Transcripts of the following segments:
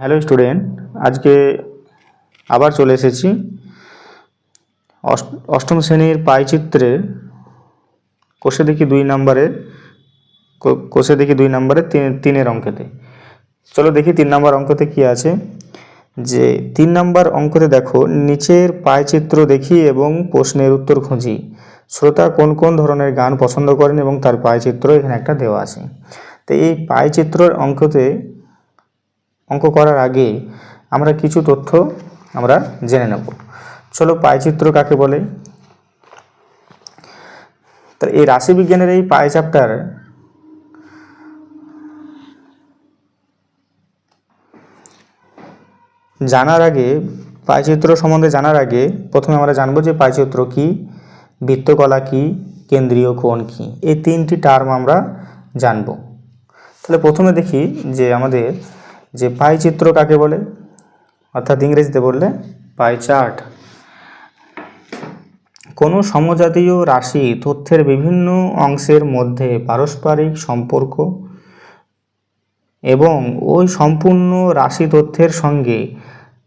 Hello student, আজকে আবার চলে এসেছি। অষ্ট- অষ্টম শ্রেণির পাইচিত্রের কোষে দেখি দুই নম্বরে কোষে দেখি দুই নম্বরে তিন- তিনের অঙ্কেতে। চলো দেখি তিন নম্বর অঙ্কতে কি আছে। যে তিন নম্বর অঙ্কতে দেখো, নিচের পায়চিত্র দেখি এবং প্রশ্নের উত্তর খুঁজি। শ্রোতা কোন কোন ধরনের গান পছন্দ করেন এবং তার পায়চিত্র এখানে একটা দেওয়া আছে। তো এই পায়চিত্রের অঙ্কতে অঙ্ক করার আগে আমরা কিছু তথ্য আমরা জেনে নেব। চলো পায়চিত্র কাকে বলে? তো এই রাশিবিজ্ঞানের এই পাই চ্যাপ্টার জানার আগে, পাইচিত্র সম্বন্ধে জানার আগে প্রথমে আমরা জানব যে পাইচিত্র কি, বৃত্তকলা কি, কেন্দ্রীয় কোণ কি, এই তিনটি টার্ম আমরা জানব। তাহলে প্রথমে দেখি যে আমাদের যে পাই চিত্র কাকে বলে? অর্থাৎ ইংরেজিতে বললে পাই চার্ট। কোনো সমজাতীয় রাশি তথ্যের বিভিন্ন অংশের মধ্যে পারস্পরিক সম্পর্ক এবং ওই সম্পূর্ণ রাশি তথ্যের সঙ্গে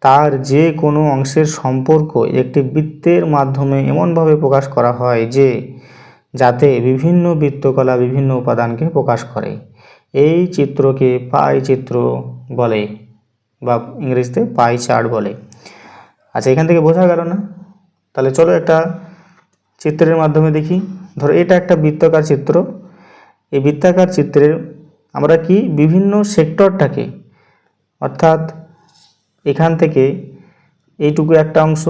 তার যে কোনো অংশের সম্পর্ক একটি বৃত্তের মাধ্যমে এমনভাবে প্রকাশ করা হয় যে, যাতে বিভিন্ন বৃত্তকলা বিভিন্ন উপাদানকে প্রকাশ করে। এই চিত্রকে পাই চিত্র বলে বা ইংরেজিতে পাই চার্ট বলে। আচ্ছা এখান থেকে বোঝা গেল না? তাহলে চলো একটা চিত্রের মাধ্যমে দেখি। ধরো, এটা একটা বৃত্তাকার চিত্র। এই বৃত্তাকার চিত্রের আমরা কি বিভিন্ন সেক্টরটাকে অর্থাৎ এখান থেকে এইটুকু একটা অংশ,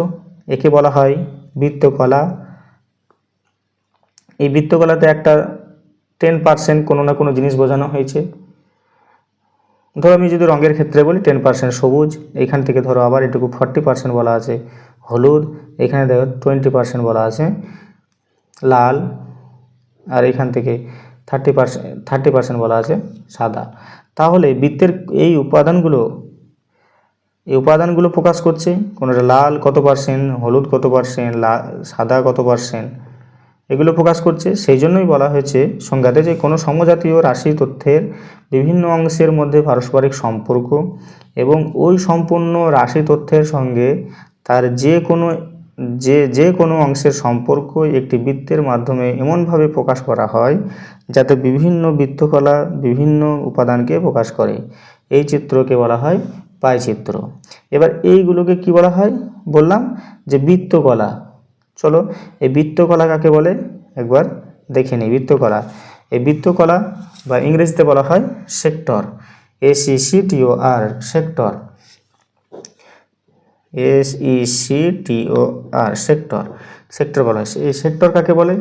একে বলা হয় বৃত্তকলা। এই বৃত্তকলাতে একটা টেন পার্সেন্ট কোনো না কোনো জিনিস বোঝানো হয়েছে। ধরো আমি যদি রঙের ক্ষেত্রে বলি টেন পার্সেন্ট সবুজ, এখান থেকে ধরো আবার এটুকু ফর্টি পার্সেন্ট বলা আছে হলুদ, এখানে দেখো টোয়েন্টি পার্সেন্ট বলা আছে লাল, আর এখান থেকে থার্টি পার্সেন্ট থার্টি পার্সেন্ট বলা আছে সাদা। তাহলে বৃত্তের এই উপাদানগুলো এই উপাদানগুলো প্রকাশ করছে কোনোটা লাল কত পার্সেন্ট হলুদ কত পার্সেন্ট সাদা কত পার্সেন্ট এগুলো প্রকাশ করছে। সেই জন্যই বলা হয়েছে সংজ্ঞাতে যে কোনো সমজাতীয় রাশি তথ্যের বিভিন্ন অংশের মধ্যে পারস্পরিক সম্পর্ক এবং ওই সম্পূর্ণ রাশি তথ্যের সঙ্গে তার যে কোনো, যে যে কোনো অংশের সম্পর্ক একটি বৃত্তের মাধ্যমে এমনভাবে প্রকাশ করা হয় যাতে বিভিন্ন বৃত্তকলা বিভিন্ন উপাদানকে প্রকাশ করে। এই চিত্রকে বলা হয় পাই চিত্র। এবার এইগুলোকে কি বলা হয়? বললাম যে বৃত্তকলা। চলো, এই বৃত্তকলা কাকে বলে? একবার দেখে নিই, বৃত্তকলা। এই বৃত্তকলা বা ইংরেজিতে বলা হয় sector. S E C T O R sector. S E C T O R sector. Sector বলা হয়। এই সেক্টর কাকে বলে?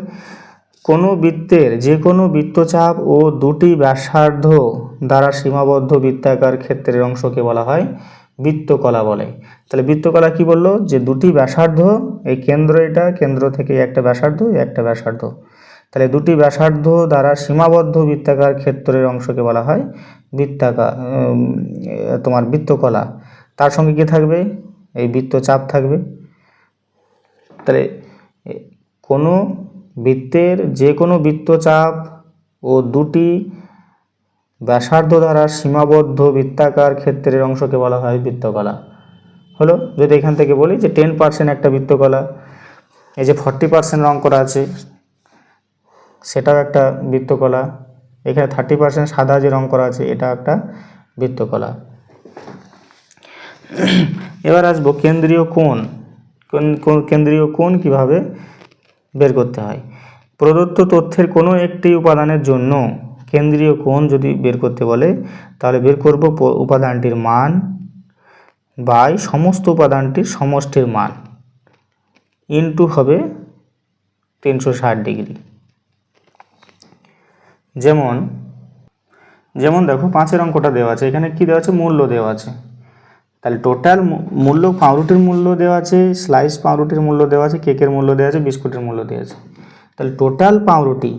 কোনো বৃত্তের যে কোনো বৃত্তচাপ ও দুটি ব্যাসার্ধ দ্বারা সীমাবদ্ধ বৃত্তাকার ক্ষেত্রের অংশকে বলা হয় বৃত্তকলা বলে। তাহলে বৃত্তকলা কি বলল? যে দুটি ব্যাসার্ধ, এই কেন্দ্র এটা, কেন্দ্র থেকে একটা ব্যাসার্ধ একটা ব্যাসার্ধ। তাহলে দুটি ব্যাসার্ধ দ্বারা সীমাবদ্ধ বৃত্তাকার ক্ষেত্রের অংশকে বলা হয় বৃত্তাকার তোমার বৃত্তকলা। তার সঙ্গে কি থাকবে? এই বৃত্তচাপ থাকবে। তাহলে কোনো বৃত্তের যে কোনো বৃত্তচাপ ও দুটি ব্যাসার্ধ দ্বারা সীমাবদ্ধ বৃত্তাকার ক্ষেত্রের অংশকে বলা হয় বৃত্তকলা। হলো, যদি এখান থেকে বলি যে টেন পার্সেন্ট একটা বৃত্তকলা, এই যে ফর্টি পার্সেন্ট রং করা আছে, সেটাও একটা বৃত্তকলা। এখানে থার্টি পার্সেন্ট সাদা যে রং করা আছে এটা একটা বৃত্তকলা। এবার আসব কেন্দ্রীয় কোন- কোন- কেন্দ্রীয় কোণ কীভাবে বের করতে হয়? প্রদত্ত তথ্যের কোনো একটি উপাদানের জন্য কেন্দ্রীয় কোণ যদি বের করতে বলে, তাহলে বের করব উপাদানটির মান বাই সমস্ত উপাদানটির সমষ্টির মান ইনটু হবে তিনশো ষাট ডিগ্রি। যেমন যেমন দেখো পাঁচের অঙ্কটা দেওয়া আছে, এখানে কি দেওয়া আছে? মূল্য দেওয়া আছে। তাহলে টোটাল মূল্য পাউরুটির মূল্য দেওয়া আছে স্লাইস পাউরুটির মূল্য দেওয়া আছে কেকের মূল্য দেওয়া আছে বিস্কুটের মূল্য দেওয়া আছে। তাহলে টোটাল পাউরুটি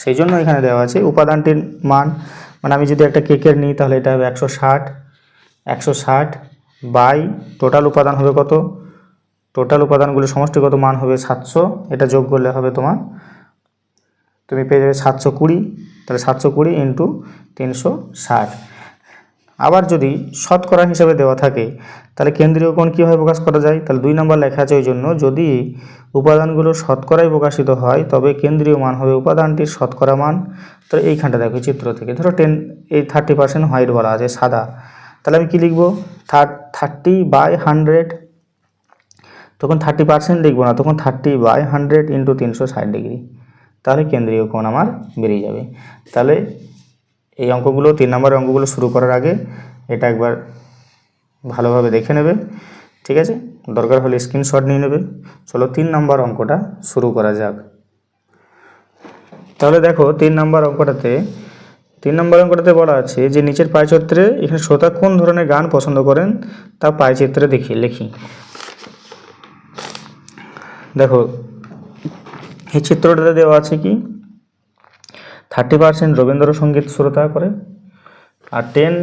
সেই জন্য এখানে দেওয়া আছে উপাদানটির মান। মানে আমি যদি একটা কেকের নিই, তাহলে এটা হবে একশো ষাট। একশো ষাট বাই টোটাল উপাদান হবে কত? টোটাল উপাদানগুলির সমষ্টিগত মান হবে সাতশো। এটা যোগ করলে হবে তোমার, তুমি পেয়ে যাবে সাতশো কুড়ি। তাহলে সাতশো কুড়ি ইন্টু তিনশো ষাট। আবার যদি শতকরা হিসেবে দেওয়া থাকে, তাহলে কেন্দ্রীয় কোণ কীভাবে প্রকাশ করা যায়? তাহলে দুই নম্বর লেখা আছে ওই জন্য, যদি উপাদানগুলো শতকরায় প্রকাশিত হয়, তবে কেন্দ্রীয় মান হবে উপাদানটির শতকরা মান। তো এইখানটা দেখো চিত্র থেকে। ধরো টেন এই থার্টি পার্সেন্ট হোয়াইট বলা আছে, সাদা। তাহলে আমি কী লিখব? থার্টি বাই হান্ড্রেড তখন থার্টি পার্সেন্ট লিখব না, তখন থার্টি বাই হান্ড্রেড ইন্টু তিনশো ষাট ডিগ্রি। তাহলে কেন্দ্রীয় কোণ আমার বেরিয়ে যাবে। তাহলে এই অঙ্কগুলো, তিন নম্বরের অঙ্কগুলো শুরু করার আগে এটা একবার ভালোভাবে দেখে নেবে, ঠিক আছে? দরকার হলে স্ক্রিনশট নিয়ে নেবে। চলো তিন নম্বর অঙ্কটা শুরু করা যাক। তাহলে দেখো, তিন নম্বর অঙ্কটাতে, তিন নম্বর অঙ্কটাতে বলা আছে যে নিচের পায়চিত্রে এখানে শ্রোতা কোন ধরনের গান পছন্দ করেন তা পায়চিত্রে দেখি, লিখি। দেখো, এই চিত্রটাতে দেওয়া আছে কি? থার্টি পার্সেন্ট রবীন্দ্রসঙ্গীত শ্রোতা করে আর টেন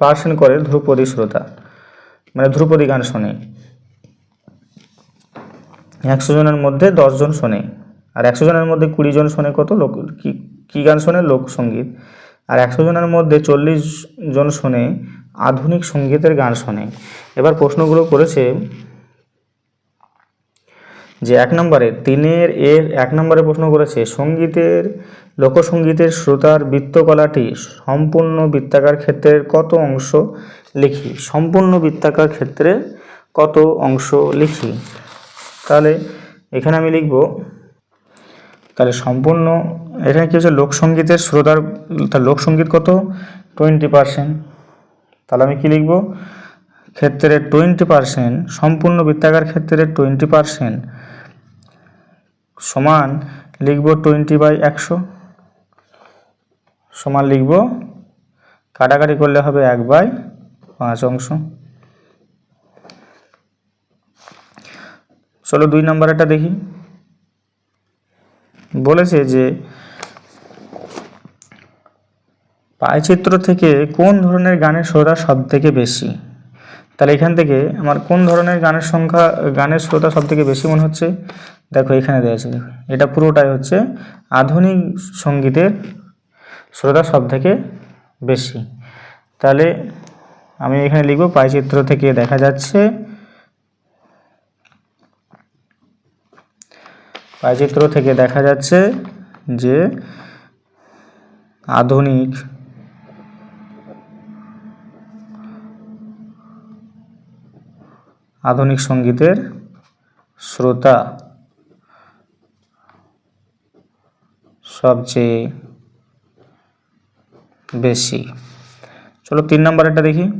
পার্সেন্ট করে ধ্রুপদী শ্রোতা। মানে ধ্রুপদী গান শোনে। একশো জনের মধ্যে দশজন শোনে। আর একশো জনের মধ্যে কুড়ি জন শোনে কত? লোক কি কী গান শোনে? লোকসঙ্গীত আর একশো জনের মধ্যে চল্লিশ জন শোনে, আধুনিক সঙ্গীতের গান শোনে। এবার প্রশ্নগুলো করেছে যে এক নম্বরে, তিনের এর এক নম্বরে প্রশ্ন করেছে, সঙ্গীতের লোকসঙ্গীতের শ্রোতার বৃত্তকলাটি সম্পূর্ণ বৃত্তাকার ক্ষেত্রের কত অংশ লিখি? সম্পূর্ণ বৃত্তাকার ক্ষেত্রে কত অংশ লিখি? তাহলে এখানে আমি লিখব, তাহলে সম্পূর্ণ, এখানে কি হচ্ছে? লোকসঙ্গীতের শ্রোতার তার লোকসঙ্গীত কত? Twenty percent. তাহলে আমি কি লিখব? ক্ষেত্রে টোয়েন্টি পারসেন্ট, সম্পূর্ণ বৃত্তাকার ক্ষেত্রের টোয়েন্টি পারসেন্ট সমান লিখব টোয়েন্টি বাই একশো। সমান লিখব। কাটাকাটি করলে হবে এক বাই পাঁচ অংশ। চলো দুই নম্বরটা দেখি। বলেছে যে পায়চিত্র থেকে কোন ধরনের গানের শ্রোতা সব থেকে বেশি? তাহলে এখান থেকে আমার কোন ধরনের গানের সংখ্যা, গানের শ্রোতা সব থেকে বেশি মনে হচ্ছে? দেখো এখানে দেওয়া আছে এটা পুরোটাই হচ্ছে আধুনিক সঙ্গীতের শ্রোতা সব থেকে বেশি। তাহলে আমি এখানে লিখব, পাইচিত্র থেকে দেখা যাচ্ছে, পাইচিত্র থেকে দেখা যাচ্ছে যে আধুনিক আধুনিক সঙ্গীতের শ্রোতা সবচেয়ে বেশি। চলো তিন নম্বরটা দেখি।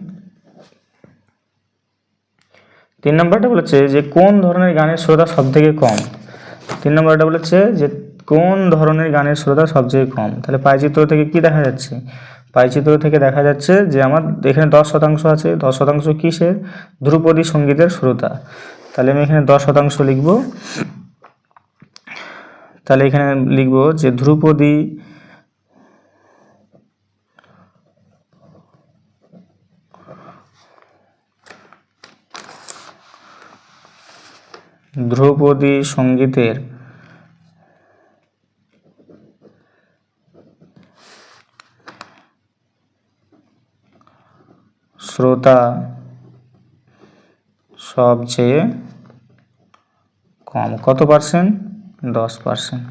তিন নম্বরটা বলেছে যে কোন ধরনের গানের শ্রোতা সব থেকে কম? তিন নম্বরটা বলেছে যে কোন ধরনের গানের শ্রোতা সবচেয়ে কম? তাহলে পাইচিত্র থেকে কি দেখা যাচ্ছে? পাইচিত্র থেকে দেখা যাচ্ছে যে আমার এখানে দশ শতাংশ আছে। দশ শতাংশ কিসের? ধ্রুপদী সঙ্গীতের শ্রোতা। তাহলে আমি এখানে দশ শতাংশ লিখব। তাহলে এখানে লিখব যে ধ্রুপদী ধ্রুপদী সঙ্গীতের শ্রোতা সবচেয়ে কম কত পার্সেন্ট দশ পার্সেন্ট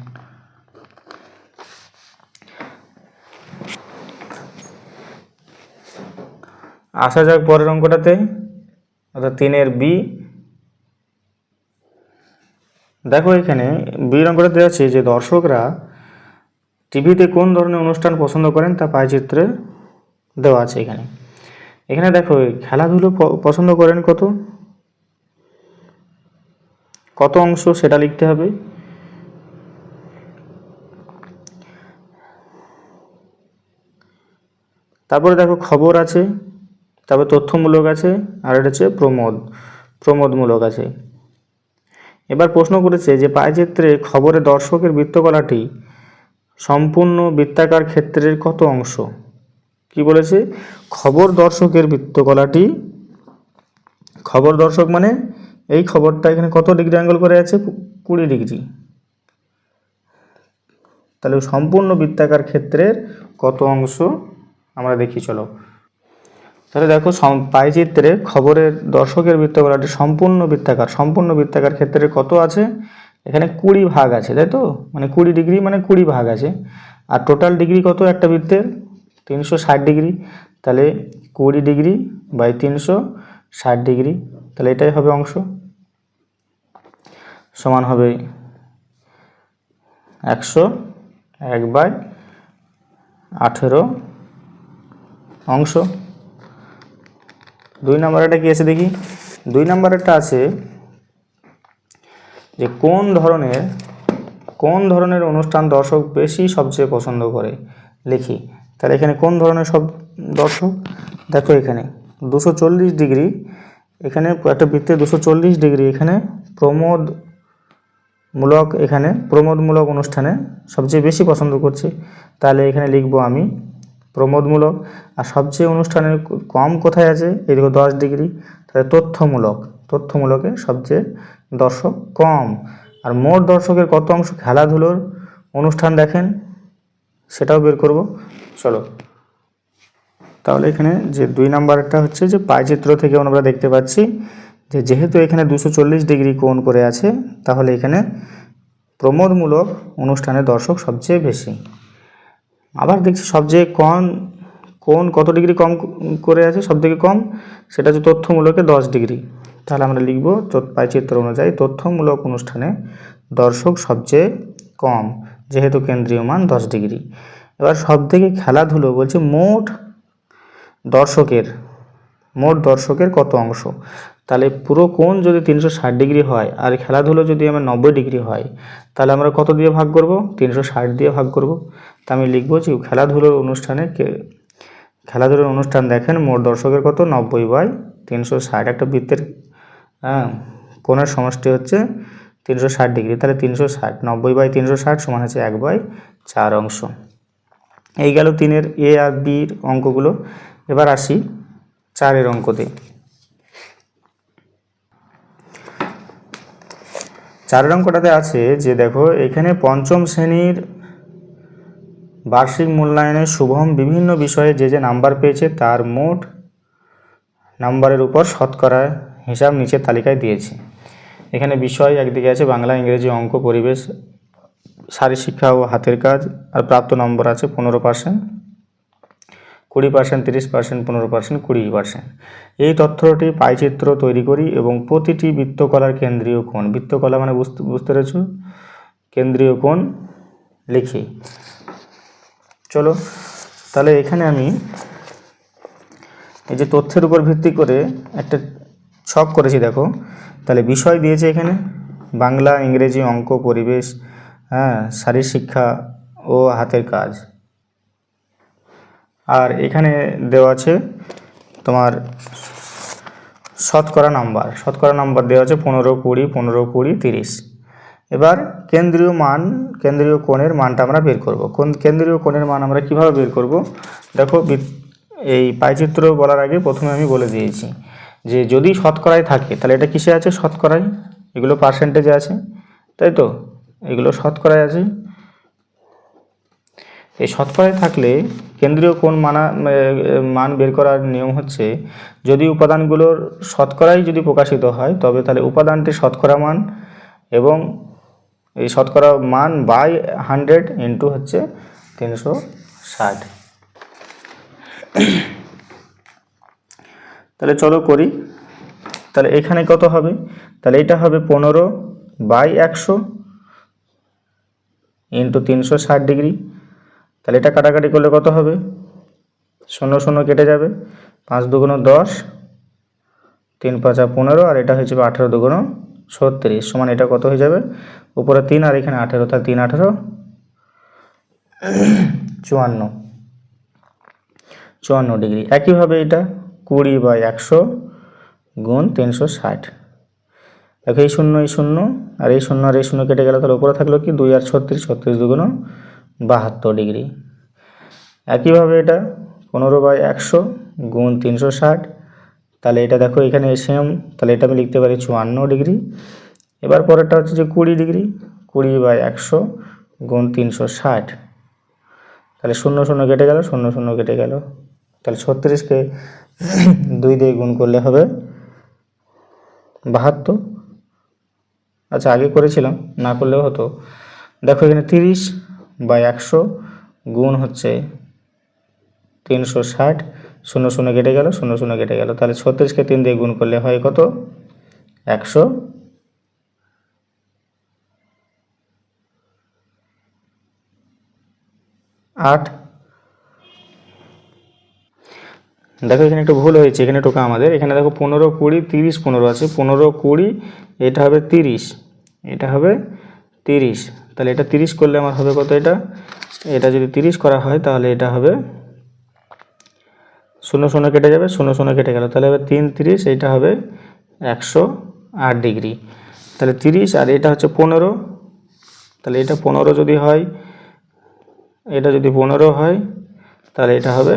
আসা যাক পরের অঙ্কটাতে, অর্থাৎ তিনের বি দেখো এখানে বি দেওয়া আছে যে দর্শকরা টিভিতে কোন ধরনের অনুষ্ঠান পছন্দ করেন তা পায়চিত্রে দেওয়া আছে এখানে। এখানে দেখো, খেলাধুলো পছন্দ করেন কত? কত অংশ সেটা লিখতে হবে। তারপরে দেখো, খবর আছে, তারপর তথ্যমূলক আছে, আর এটা হচ্ছে প্রমোদ, প্রমোদমূলক আছে। এবার প্রশ্ন করেছে যে পায়চিত্রে খবরে দর্শকের বৃত্তকলাটি সম্পূর্ণ বৃত্তাকার ক্ষেত্রের কত অংশ? কি বলেছে? খবর দর্শকের বৃত্তকলাটি। খবর দর্শক মানে এই খবরটা এখানে কত ডিগ্রি অ্যাঙ্গেল করে আছে? কুড়ি ডিগ্রি। তাহলে সম্পূর্ণ বৃত্তাকার ক্ষেত্রের কত অংশ? আমরা দেখি, চলো। তাহলে দেখো সম- পাইচিত্রে খবরের দর্শকের বৃত্তকলাটি সম্পূর্ণ বৃত্তাকার। সম্পূর্ণ বৃত্তাকার ক্ষেত্রে কত আছে? এখানে কুড়ি ভাগ আছে, তাই তো? মানে কুড়ি ডিগ্রি মানে কুড়ি ভাগ আছে। আর টোটাল ডিগ্রি কত একটা বৃত্তের? তিনশো ষাট ডিগ্রি। তাহলে কুড়ি ডিগ্রি বাই তিনশো ষাট ডিগ্রি, তাহলে এটাই হবে অংশ। সমান হবে একশো এক বাই আঠেরো অংশ। দুই নম্বরটা কি আছে দেখি? দুই নাম্বার নম্বরেরটা আছে যে কোন ধরনের কোন ধরনের অনুষ্ঠান দর্শক বেশি সবচেয়ে পছন্দ করে? লিখি। তাহলে এখানে কোন ধরনের সব দর্শক? দেখো এখানে দুশো ডিগ্রি, এখানে একটা বৃত্তে দুশো ডিগ্রি, এখানে প্রমোদ মূলক এখানে প্রমোদমূলক অনুষ্ঠানে সবচেয়ে বেশি পছন্দ করছে। তাহলে এখানে লিখব আমি প্রমোদমূলক। আর সবচেয়ে অনুষ্ঠানের কম কোথায় আছে? এদিকে দশ ডিগ্রি। তাহলে তথ্যমূলক। তথ্যমূলকে সবচেয়ে দর্শক কম। আর মোট দর্শকের কত অংশ খেলাধুলোর অনুষ্ঠান দেখেন, সেটাও বের করব। চলো। তাহলে এখানে যে দুই নাম্বারটা হচ্ছে যে পাইচিত্র থেকে আমরা দেখতে পাচ্ছি যে যেহেতু এখানে দুশো ডিগ্রি কোণ করে আছে, তাহলে এখানে প্রমোদমূলক অনুষ্ঠানের দর্শক সবচেয়ে বেশি। আবার দেখছি সবচেয়ে কম কোন কত ডিগ্রি কম করে আছে সব থেকে কম? সেটা হচ্ছে তথ্যমূলকে দশ ডিগ্রি। তাহলে আমরা লিখব পাইচিত্র অনুযায়ী তথ্যমূলক অনুষ্ঠানে দর্শক সবচেয়ে কম, যেহেতু কেন্দ্রীয় মান দশ ডিগ্রি। এবার সব থেকে খেলাধুলো বলছে মোট দর্শকের মোট দর্শকের কত অংশ? তাহলে পুরো কোণ যদি তিনশো ষাট ডিগ্রি হয় আর খেলাধুলো যদি আমার নব্বই ডিগ্রি হয়, তাহলে আমরা কত দিয়ে ভাগ করব? তিনশো ষাট দিয়ে ভাগ করব। তা আমি লিখব যে খেলাধুলোর অনুষ্ঠানে খেলাধুলোর অনুষ্ঠান দেখেন মোট দর্শকের কত? নব্বই বাই তিনশো ষাট। একটা বৃত্তের হ্যাঁ কোণের সমষ্টি হচ্ছে তিনশো ষাট ডিগ্রি। তাহলে তিনশো ষাট, নব্বই বাই তিনশো ষাট সমান হচ্ছে এক বাই চার অংশ। এই গেল তিনের এ আর বির অঙ্কগুলো। এবার আসি চারের অঙ্কতে। চারের অঙ্কটাতে আছে যে দেখো, এখানে পঞ্চম শ্রেণির বার্ষিক মূল্যায়নে শুভম বিভিন্ন বিষয়ে যে যে নাম্বার পেয়েছে তার মোট নাম্বারের উপর শতকরা হিসাব নিচের তালিকায় দিয়েছে। এখানে বিষয় একদিকে আছে বাংলা, ইংরেজি, অঙ্ক, পরিবেশ শারীরশিক্ষা ও হাতের কাজ, আর প্রাপ্ত নম্বর আছে পনেরো পার্সেন্ট। কুড়ি পার্সেন্ট তিরিশ পার্সেন্ট পনেরো পার্সেন্ট কুড়ি পার্সেন্ট এই তথ্যটি পাইচিত্র তৈরি করি এবং প্রতিটি বৃত্তকলার কেন্দ্রীয় কোণ, বৃত্তকলা মানে বুঝতে বুঝতে পেরেছ? কেন্দ্রীয় কোণ লিখি। চলো, তাহলে এখানে আমি এই যে তথ্যের উপর ভিত্তি করে একটা ছক করেছি, দেখো। তাহলে বিষয় দিয়েছে এখানে, বাংলা, ইংরেজি, অঙ্ক, পরিবেশ হ্যাঁ শারীরশিক্ষা ও হাতের কাজ। আর এখানে দেওয়া আছে তোমার শতকরা নাম্বার। শতকরা নাম্বার দেওয়া আছে পনেরো কুড়ি পনেরো কুড়ি, তিরিশ। এবার কেন্দ্রীয় মান, কেন্দ্রীয় কোণের মানটা আমরা বের করব। কোন, কেন্দ্রীয় কোণের মান আমরা কীভাবে বের করব? দেখো এই পাইচিত্র বলার আগে প্রথমে আমি বলে দিয়েছি যে যদি শতকরায় থাকে, তাহলে এটা কিসে আছে? শতকরায়। এগুলো পার্সেন্টেজে আছে। তাই তো? এগুলো শতকরায় আছে। এই শতকরায় থাকলে কেন্দ্রীয় কোণ মানা মান বের করার নিয়ম হচ্ছে, যদি উপাদানগুলোর শতকরাই যদি প্রকাশিত হয়, তবে তাহলে উপাদানটি শতকরা মান এবং এই শতকরা মান বাই হান্ড্রেড ইন্টু হচ্ছে তিনশো ষাট। তাহলে চলো করি। তাহলে এখানে কত হবে? তাহলে এটা হবে পনেরো বাই একশো ইন্টু তিনশো ষাট ডিগ্রি। তাহলে এটা কাটাকাটি করলে কত হবে? শূন্য শূন্য কেটে যাবে। পাঁচ দুগুণ দশ, তিন পাঁচা পনেরো, আর এটা হচ্ছে আঠেরো দুগুণ ছত্রিশ। সমান এটা কত হয়ে যাবে? উপরে তিন আর এখানে আঠেরো, তাহলে তিন আঠেরো, চুয়ান্ন। চুয়ান্ন ডিগ্রি। একইভাবে এটা কুড়ি বা একশো গুণ তিনশো ষাট। দেখো এই শূন্য এই শূন্য, আর এই শূন্য আর এই শূন্য কেটে গেল, তাহলে উপরে থাকল কি? দুই আর ছত্রিশ ছত্রিশ দুগুণ বাহাত্তর ডিগ্রি। একইভাবে এটা পনেরো বাই একশো গুণ তিনশো ষাট। তাহলে এটা দেখো এখানে সেম তাহলে এটা আমি লিখতে পারি চুয়ান্ন ডিগ্রি। এবার পরেরটা হচ্ছে যে কুড়ি ডিগ্রি, কুড়ি বাই একশো গুণ তিনশো ষাট। তাহলে শূন্য শূন্য কেটে গেল, শূন্য শূন্য কেটে গেল। তাহলে ছত্রিশকে দুই দিয়ে গুণ করলে হবে বাহাত্তর। আচ্ছা আগে করেছিলাম, না করলেও হতো। দেখো এখানে তিরিশ বা একশো গুণ হচ্ছে তিনশো ষাট, শূন্য শূন্য কেটে গেল, শূন্য শূন্য কেটে গেল। তাহলে ছত্রিশকে তিন দিয়ে গুণ করলে হয় কত? একশো। আট। দেখো এখানে একটু ভুল হয়েছে, এখানে টোকা আমাদের। এখানে দেখো পনেরো কুড়ি, তিরিশ পনেরো আছে। পনেরো কুড়ি, এটা হবে তিরিশ, এটা হবে তিরিশ। তাহলে এটা তিরিশ করলে আমার হবে কত এটা? এটা যদি তিরিশ করা হয়, তাহলে এটা হবে শূন্য শূন্য কেটে যাবে, শূন্য শূন্য কেটে গেল। তাহলে হবে তিন তিরিশ, এটা হবে একশো আট ডিগ্রি। তাহলে তিরিশ, আর এটা হচ্ছে পনেরো। তাহলে এটা পনেরো যদি হয়, এটা যদি পনেরো হয়, তাহলে এটা হবে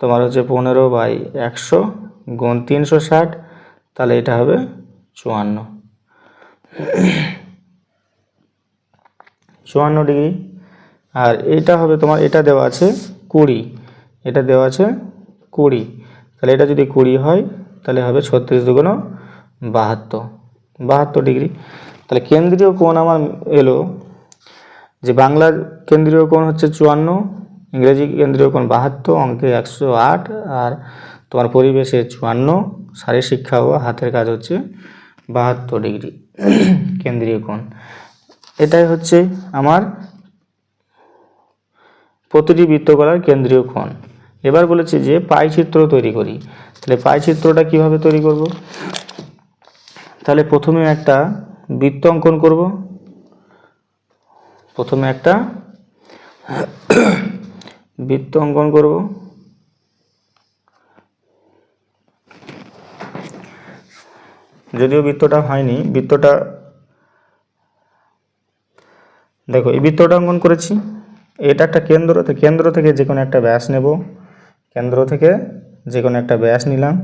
তোমার হচ্ছে পনেরো বাই একশো গুণ তিনশো ষাট, তাহলে এটা হবে চুয়ান্ন। চুয়ান্ন ডিগ্রি। আর এটা হবে তোমার, এটা দেওয়া আছে কুড়ি। এটা দেওয়া আছে কুড়ি। তাহলে এটা যদি কুড়ি হয়, তাহলে হবে ছত্রিশ দুগুণ বাহাত্তর। বাহাত্তর ডিগ্রি। তাহলে কেন্দ্রীয় কোণ আমার এলো যে বাংলার কেন্দ্রীয় কোণ হচ্ছে চুয়ান্ন, ইংরেজি কেন্দ্রীয় কোণ বাহাত্তর, অঙ্কে একশো আট, আর তোমার পরিবেশে চুয়ান্ন শারীর শিক্ষা ও হাতের কাজ হচ্ছে বাহাত্তর ডিগ্রি। কেন্দ্রীয় কোণ। এটাই হচ্ছে আমার প্রতিটি বৃত্তকলার কেন্দ্রীয় কোণ। এবার বলেছে যে পাই চিত্র তৈরি করি। তাহলে পাই চিত্রটা কীভাবে তৈরি করব? তাহলে প্রথমে একটা বৃত্ত অঙ্কন করব। প্রথমে একটা বৃত্ত অঙ্কন করব। যদিও বৃত্তটা হয়নি, বৃত্তটা দেখো, এই বৃত্তটা অঙ্কন করেছি। এটা একটা কেন্দ্র কেন্দ্র থেকে যে কোনো একটা ব্যাস নেব। কেন্দ্র থেকে যে কোনো একটা ব্যাস নিলাম।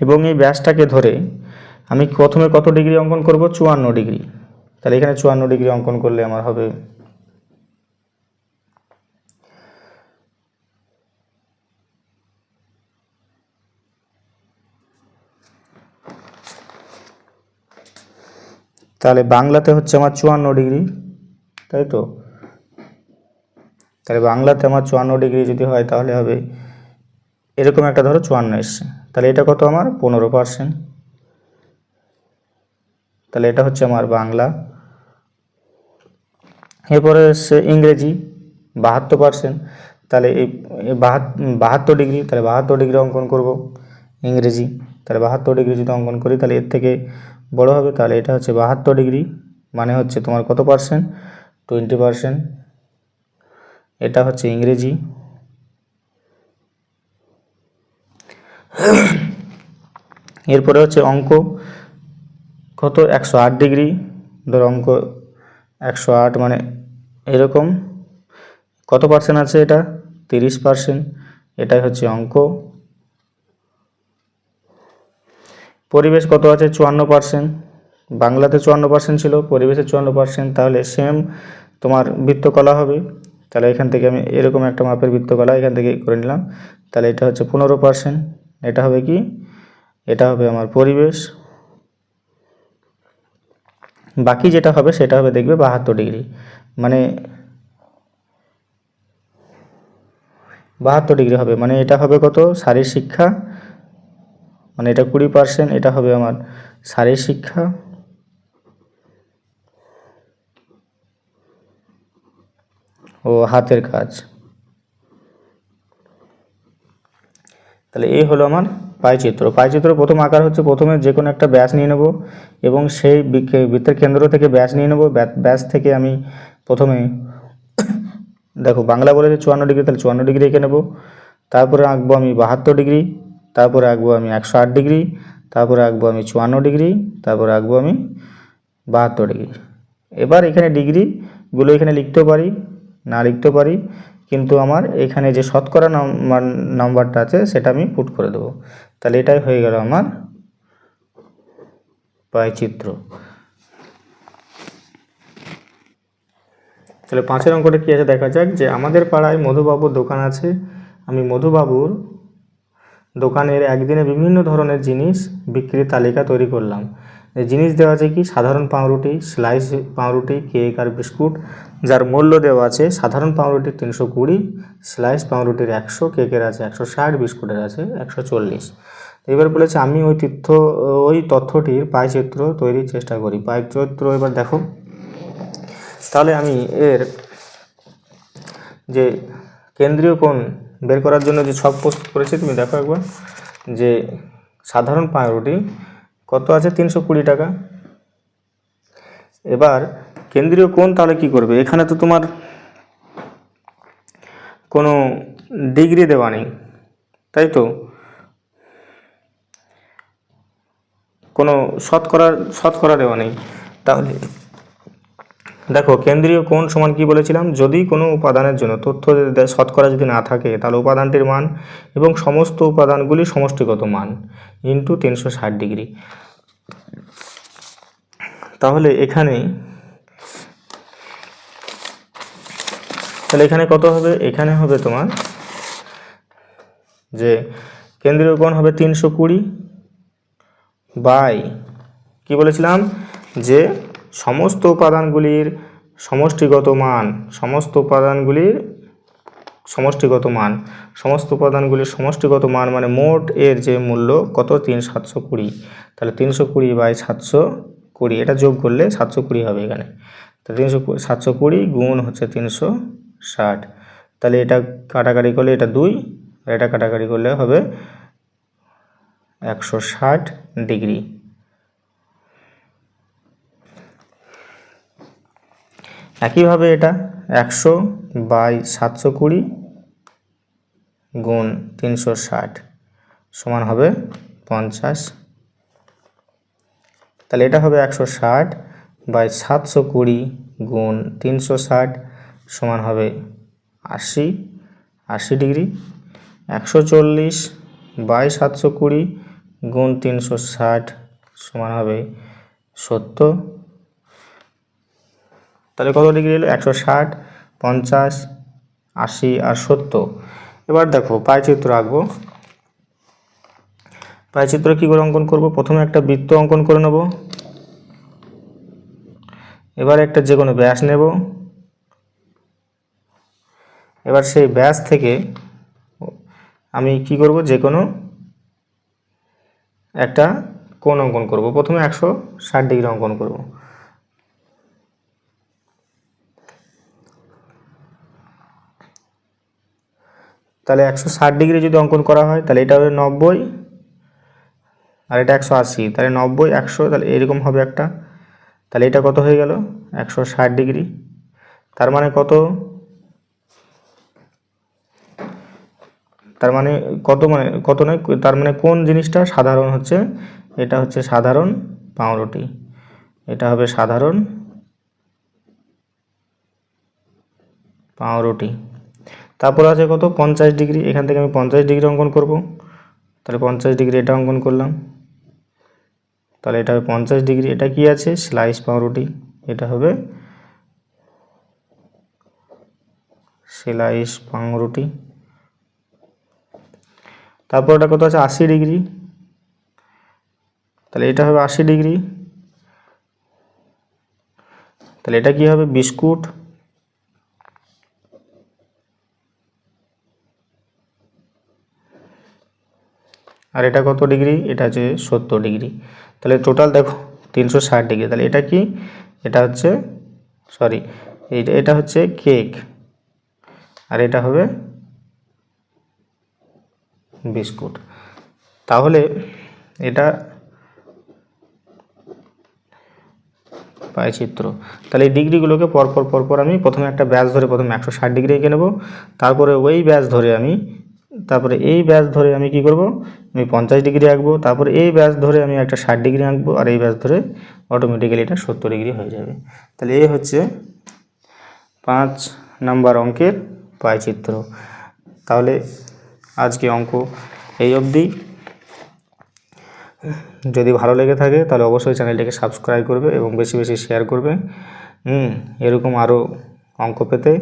এবং এই ব্যাসটাকে ধরে আমি প্রথমে কত ডিগ্রি অঙ্কন করব? চুয়ান্ন ডিগ্রি। তাহলে এখানে চুয়ান্ন ডিগ্রি অঙ্কন করলে আমার হবে তাহলে বাংলাতে হচ্ছে আমার চুয়ান্ন ডিগ্রি, তাই তো? তাহলে বাংলাতে আমার চুয়ান্ন ডিগ্রি যদি হয় তাহলে হবে, এরকম একটা ধরো চুয়ান্ন এসছে। তাহলে এটা কত আমার? পনেরো পার্সেন্ট তাহলে এটা হচ্ছে আমার বাংলা। এরপরে এসছে ইংরেজি, বাহাত্তর পার্সেন্ট তাহলে এই বাহাত্তর ডিগ্রি, তাহলে বাহাত্তর ডিগ্রি অঙ্কন করব ইংরেজি। তাহলে বাহাত্তর ডিগ্রি যদি অঙ্কন করি তাহলে এর থেকে বড় হবে, তাহলে এটা হচ্ছে বাহাত্তর ডিগ্রি মানে হচ্ছে তোমার কত পার্সেন্ট টোয়েন্টি পার্সেন্ট এটা হচ্ছে ইংরেজি। এরপরে হচ্ছে অঙ্ক। কত? একশো আট ডিগ্রি। ধর অঙ্ক একশো আট মানে এরকম। কত পার্সেন্ট আছে এটা? তিরিশ পার্সেন্ট এটাই হচ্ছে অঙ্ক। পরিবেশ কত আছে? চুয়ান্ন পার্সেন্ট বাংলাতে চুয়ান্ন পার্সেন্ট ছিল, পরিবেশে চুয়ান্ন পার্সেন্ট তাহলে সেম তোমার বৃত্তকলা হবে। তাহলে এখান থেকে আমি এরকম একটা মাপের বৃত্তকলা এখান থেকে করে নিলাম। তাহলে এটা হচ্ছে পনেরো পার্সেন্ট এটা হবে কি? এটা হবে আমার পরিবেশ। বাকি যেটা হবে, সেটা হবে দেখবে বাহাত্তর ডিগ্রি। মানে বাহাত্তর ডিগ্রি হবে। মানে এটা হবে কত? শারীর শিক্ষা। মানে এটা কুড়ি পার্সেন্ট এটা হবে আমার শারীর শিক্ষা। ও হাতের কাজ। তাহলে এই হলো আমার পাইচিত্র পাইচিত্র প্রথম আকার হচ্ছে প্রথমে যে কোনো একটা ব্যাস নিয়ে নেব এবং সেই বৃত্তের কেন্দ্র থেকে ব্যাস নিয়ে নেব। ব্যাস থেকে আমি প্রথমে দেখো বাংলা বলেছে চুয়ান্ন ডিগ্রি, তাহলে চুয়ান্ন ডিগ্রি এঁকে নেব। তারপরে আঁকবো আমি বাহাত্তর ডিগ্রি। তারপরে আঁকবো আমি একশো আট ডিগ্রি, তারপরে আঁকবো আমি চুয়ান্ন ডিগ্রি, তারপরে আঁকবো আমি বাহাত্তর ডিগ্রি। এবার এখানে ডিগ্রিগুলো এখানে লিখতেও পারি, না লিখতেও পারি, কিন্তু আমার এখানে যে শতকরা নাম্বার, নাম্বারটা আছে সেটা আমি পুট করে দেবো। তাহলে এটাই হয়ে গেল আমার তো তাহলে পাঁচের অঙ্কটা কী আছে? দেখা যাক যে আমাদের পাড়ায় মধুবাবুর দোকান আছে। আমি মধুবাবুর দোকানের একদিনে বিভিন্ন ধরনের জিনিস বিক্রির তালিকা তৈরি করলাম। জিনিস দেওয়া আছে কি? সাধারণ পাউরুটি, স্লাইস পাউরুটি, কেক আর বিস্কুট। যার মূল্য দেওয়া আছে সাধারণ পাউরুটির তিনশো কুড়ি, স্লাইস পাউরুটির একশো, কেকের আছে একশো ষাট, বিস্কুটের আছে একশো চল্লিশ। এবার বলেছে, আমি ওই তথ্য ওই তথ্যটির পায়চিত্র তৈরির চেষ্টা করি। পায়চিত্র এবার দেখো। তাহলে আমি এর যে কেন্দ্রীয় কোণ বের করার জন্য যে ছক প্রস্তুত করেছি, তুমি দেখো একবার, যে সাধারণ পাউরুটি কত আছে? তিনশো কুড়ি টাকা। এবার কেন্দ্রীয় কোণ তাহলে কি করবে? এখানে তো তোমার কোনো ডিগ্রি দেওয়া নেই, তাই তো? কোনো শতকরা শতকরা দেওয়া নেই। তাহলে দেখো, কেন্দ্রীয় কোণ সমান কি বলেছিলাম? যদি কোনো উপাদানের জন্য তথ্য শতকরা যদি না থাকে, তাহলে উপাদানটির মান এবং সমস্ত উপাদানগুলি সমষ্টিগত মান ইন্টু তিনশো ষাট ডিগ্রি। তাহলে এখানে তাহলে এখানে কত হবে? এখানে হবে তোমার যে কেন্দ্রীয় কোণ হবে তিনশো কুড়ি বাই, কি বলেছিলাম? যে সমস্ত উপাদানগুলির সমষ্টিগত মান, সমস্ত উপাদানগুলির সমষ্টিগত মান, সমস্ত উপাদানগুলির সমষ্টিগত মান মানে মোট এর যে মূল্য কত? তিন সাতশো কুড়ি। তাহলে তিনশো কুড়ি বাই সাতশো কুড়ি, এটা যোগ করলে সাতশো কুড়ি হবে এখানে। তো তিনশো সাতশো কুড়ি গুণ হচ্ছে তিনশো ষাট। তাহলে এটা কাটাকাটি করলে এটা দুই এটা কাটাকাটি করলে হবে একশো ষাট ডিগ্রি। একইভাবে এটা একশো বাই সাতশো কুড়ি গুণ তিনশো ষাট সমান হবে পঞ্চাশ। তাহলে এটা হবে একশো ষাট বাই সাতশো কুড়ি গুণ তিনশো ষাট সমান হবে আশি আশি ডিগ্রি। একশো চল্লিশ বাই সাতশো কুড়ি গুণ তিনশো ষাট সমান হবে সত্তর। তাহলে কত ডিগ্রি এলো? একশো ষাট, পঞ্চাশ, আশি আর সত্তর। এবার দেখো, পায়চিত্র আঁকবো। পায়চিত্র কী করে অঙ্কন করব? প্রথমে একটা বৃত্ত অঙ্কন করে নেব। এবার একটা যে কোনো ব্যাস নেব। এবার সেই ব্যাস থেকে আমি কি করব? যে কোনো একটা কোণ অঙ্কন করব। প্রথমে একশো ষাট ডিগ্রি অঙ্কন করব। তাহলে একশো ষাট ডিগ্রি যদি অঙ্কন করা হয়, তাহলে এটা হবে নব্বই। আর এটা একশো আশি, তাহলে নব্বই, একশো, তাহলে এরকম হবে একটা। তাহলে এটা কত হয়ে গেল? একশো ষাট ডিগ্রি। তার মানে কত? তার মানে কত মানে কত নয়, তার মানে কোন জিনিসটা সাধারণ হচ্ছে? এটা হচ্ছে সাধারণ পাউরুটি। এটা হবে সাধারণ পাউরুটি। তারপর আছে কত? পঞ্চাশ ডিগ্রি। এখান থেকে আমি পঞ্চাশ ডিগ্রি অঙ্কন করব। তাহলে পঞ্চাশ ডিগ্রি এটা অঙ্কন করলাম। তাহলে এটা হবে পঞ্চাশ ডিগ্রি। এটা কি আছে? স্লাইস পাউরুটি। এটা হবে স্লাইস পাউরুটি। তারপর এটা কত আছে? আশি ডিগ্রি। তাহলে এটা হবে আশি ডিগ্রি। তাহলে এটা কি হবে? বিস্কুট। আর এটা কত ডিগ্রি? এটা হচ্ছে সত্তর ডিগ্রি। তাহলে টোটাল দেখো, তিনশো ষাট ডিগ্রি। তাহলে এটা কি? এটা হচ্ছে সরি এইটা, এটা হচ্ছে কেক আর এটা হবে বিস্কুট। তাহলে এটা পায়চিত্র তাহলে এই ডিগ্রিগুলোকে পরপর পরপর আমি প্রথমে একটা ব্যাস ধরে প্রথমে একশো ষাট ডিগ্রি এঁকে নেব। তারপরে ওই ব্যাস ধরে আমি তারপরে এই ব্যাস ধরে আমি কি করব? আমি পঞ্চাশ ডিগ্রি আঁকবো। তারপরে এই ব্যাস ধরে আমি একটা ষাট ডিগ্রি আঁকবো আর এই ব্যাস ধরে অটোমেটিক্যালি এটা সত্তর ডিগ্রি হয়ে যাবে। তাহলে এই হচ্ছে পাঁচ নাম্বার অঙ্কের পায়চিত্র। তাহলে আজকে অঙ্ক এই অবধি। যদি ভালো লেগে থাকে তাহলে অবশ্যই চ্যানেলটিকে সাবস্ক্রাইব করবে এবং বেশি বেশি শেয়ার করবে। হুম, এরকম আরও অঙ্ক পেতে,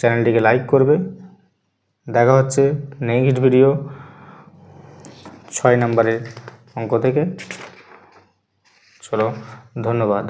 চ্যানেলটিকে লাইক করবে। দেখা হচ্ছে নেক্সট ভিডিও ছয় নম্বরের অঙ্ক থেকে। চলো ধন্যবাদ।